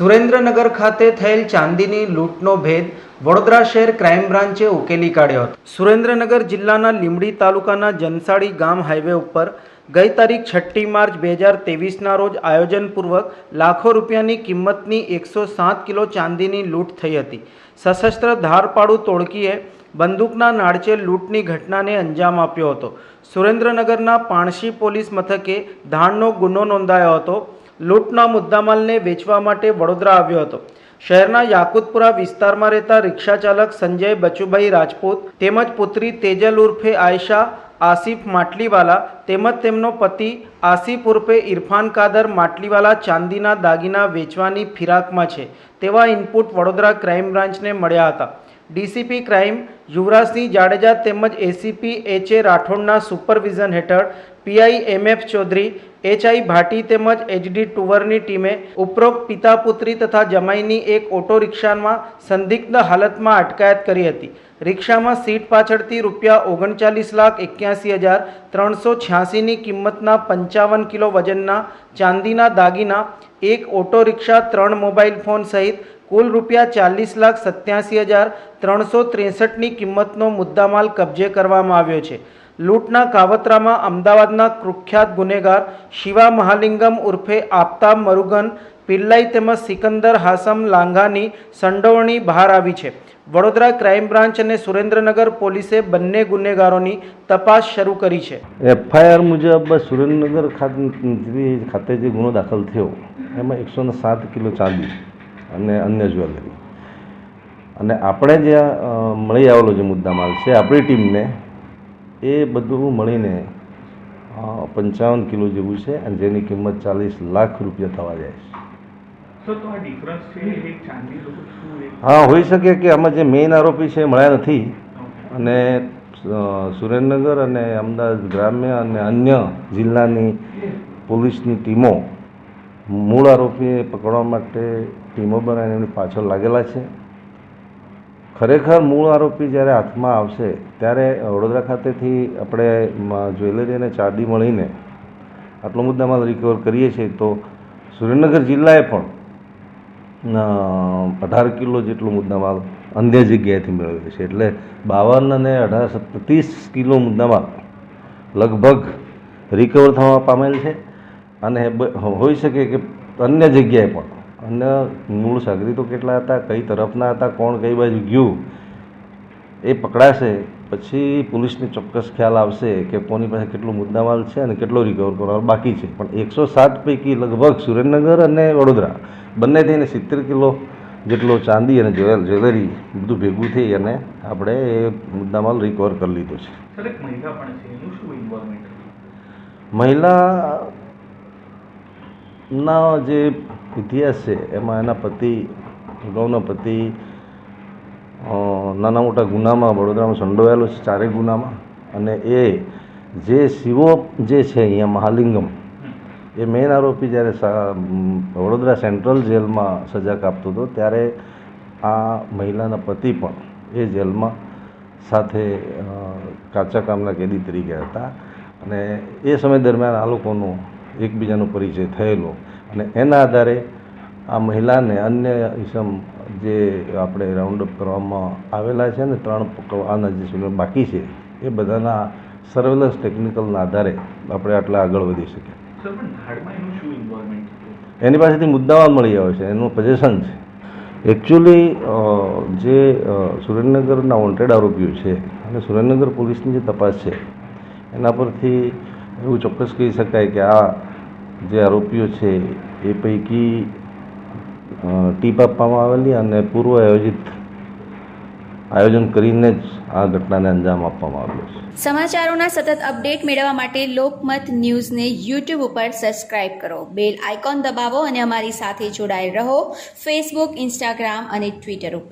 સુરેન્દ્રનગર ખાતે થયેલ ચાંદીની લૂંટનો ભેદ વડોદરા શહેર ક્રાઇમ બ્રાન્ચે ઉકેલી કાઢ્યો હતો. સુરેન્દ્રનગર જિલ્લાના લીંબડી તાલુકાના જનસાડી ગામ હાઈવે ઉપર ગઈ તારીખ છઠ્ઠી માર્ચ બે હજાર તેવીસના રોજ આયોજનપૂર્વક લાખો રૂપિયાની કિંમતની એકસો સાત કિલો ચાંદીની લૂંટ થઈ હતી. સશસ્ત્ર ધારપાડુ તોડકીએ બંદૂકના નાળચે લૂંટની ઘટનાને અંજામ આપ્યો હતો. સુરેન્દ્રનગરના પાણશી પોલીસ મથકે ધાણનો ગુનો નોંધાયો હતો. લૂંટના મુદ્દામાલને વેચવા માટે વડોદરા આવ્યો હતો. શહેરના યાકુતપુરા વિસ્તારમાં રહેતા રિક્ષા ચાલક સંજય બચુભાઈ રાજપૂત તેમજ પુત્રી તેજલ ઉર્ફે આયશા, આસિફ માટલીવાલા તેમજ તેમનો પતિ આસિફ ઉર્ફે ઇરફાન કાદર માટલીવાલા ચાંદીના દાગીના વેચવાની ફિરાકમાં છે તેવા ઇનપુટ વડોદરા ક્રાઇમ બ્રાન્ચને મળ્યા હતા. ડીસીપી ક્રાઇમ યુવરાજસિંહ જાડેજા તેમજ એસીપી એચ એ રાઠોડના સુપરવિઝન હેઠળ PI M F Chaudhary HI Bhati તેમજ એચડી ટુવરની ટીમે ઉપરોક્ત પિતા પુત્રી તથા જમાઈની એક ઓટો રિક્ષામાં સંદિગ્ધ હાલતમાં અટકાયત કરી હતી. રિક્ષામાં સીટ પાછળથી રૂપિયા ઓગણચાલીસ લાખ એક્યાસી હજાર ત્રણસો છ્યાસીની કિંમતના પંચાવન કિલો વજનના ચાંદીના દાગીના, એક ઓટો રિક્ષા ત્રણ મોબાઈલ ફોન સહિત કુલ રૂપિયા ચાલીસ લાખ સત્યાસી હજાર ત્રણસો ત્રેસઠની કિંમતનો મુદ્દામાલ કબજે કરવામાં આવ્યો છે. લૂંટના કાવતરામાં અમદાવાદના કુખ્યાત ગુનેગાર શિવા મહાલિંગમ ઉર્ફે આફતાબ મરુગન પિલ્લાઈ તેમજ સિકંદર હાસમ લાંઘાની સંડોવણી બહાર આવી છે. વડોદરા ક્રાઇમ બ્રાન્ચ અને સુરેન્દ્રનગર પોલીસે બંને ગુનેગારોની તપાસ શરૂ કરી છે. એફઆઈઆર મુજબ સુરેન્દ્રનગર ખાતે જે ગુનો દાખલ થયો, એમાં એકસો સાત કિલો ચાંદી અને અન્ય જ્વેલરી. અને આપણે જે મળી આવેલો જે મુદ્દામાલ છે, આપણી ટીમને એ બધું મળીને પંચાવન કિલો જેવું છે અને જેની કિંમત ચાલીસ લાખ રૂપિયા થવા જાય છે. હા હોઈ શકે કે આમાં જે મેઇન આરોપી છે એ મળ્યા નથી. અને સુરેન્દ્રનગર અને અમદાવાદ ગ્રામ્ય અને અન્ય જિલ્લાની પોલીસની ટીમો મૂળ આરોપીને પકડવા માટે ટીમો બનાવીને એમની પાછળ લાગેલા છે. ખરેખર મૂળ આરોપી જ્યારે હાથમાં આવશે, ત્યારે વડોદરા ખાતેથી આપણે જ્વેલરી અને ચાંદી મળીને આટલો મુદ્દામાલ રિકવર કરીએ છીએ, તો સુરેન્દ્રનગર જિલ્લાએ પણ અઢાર કિલો જેટલો મુદ્દામાલ અન્ય જગ્યાએથી મેળવ્યો છે. એટલે બાવન અને અઢાર ત્રીસ કિલો મુદ્દામાલ લગભગ રિકવર થવા પામેલ છે. અને હોઈ શકે કે અન્ય જગ્યાએ પણ અન્ય મૂળ સાગરીતો કેટલા હતા કઈ તરફના હતા કોણ કઈ બાજુ ગયું એ પકડાશે. પછી પોલીસને ચોક્કસ ખ્યાલ આવશે કે કોની પાસે કેટલો મુદ્દામાલ છે અને કેટલો રિકવર કરવાનો બાકી છે. પણ એકસો સાત પૈકી લગભગ સુરેન્દ્રનગર અને વડોદરા બંને થઈને સિત્તેર કિલો જેટલો ચાંદી અને જ્વેલ જ્વેલરી બધું ભેગું થઈ અને આપણે એ મુદ્દામાલ રિકવર કરી લીધો છે. મહિલા ના જે ઇતિહાસ છે એમાં એના પતિ અગાઉના પતિ નાના મોટા ગુનામાં વડોદરામાં સંડોવાયેલો છે, ચારેય ગુનામાં. અને એ જે શિવો જે છે અહીંયા મહાલિંગમ, એ મેઇન આરોપી જ્યારે વડોદરા સેન્ટ્રલ જેલમાં સજા કાપતો હતો, ત્યારે આ મહિલાના પતિ પણ એ જેલમાં સાથે કાચા કામના કેદી તરીકે હતા. અને એ સમય દરમિયાન આ લોકોનો એકબીજાનો પરિચય થયેલો. અને એના આધારે આ મહિલાને અન્ય ઇસમ જે આપણે રાઉન્ડ અપ કરવામાં આવેલા છે ને ત્રણ પકડવાના જે બાકી છે એ બધાના સર્વેલન્સ ટેકનિકલના આધારે આપણે આટલા આગળ વધી શકીએ. એની પાસેથી મુદ્દાઓ મળી આવે છે એનું પજેશન છે. એકચ્યુઅલી જે સુરેન્દ્રનગરના વોન્ટેડ આરોપીઓ છે અને સુરેન્દ્રનગર પોલીસની જે તપાસ છે એના પરથી એવું ચોક્કસ કહી શકાય કે આ જે આરોપીઓ છે, એ પૈકી ટીપ આપવામાં આવેલી અને પૂર્વ આયોજિત આયોજન કરીને જ આ ઘટનાને અંજામ આપવામાં આવ્યો છે. સમાચારોના સતત અપડેટ મેળવવા માટે લોકમત ન્યૂઝને યુટ્યુબ ઉપર સબસ્ક્રાઇબ કરો. બેલ આઇકોન દબાવો અને અમારી સાથે જોડાયેલ રહો. ફેસબુક ઇન્સ્ટાગ્રામ અને ટ્વિટર ઉપર.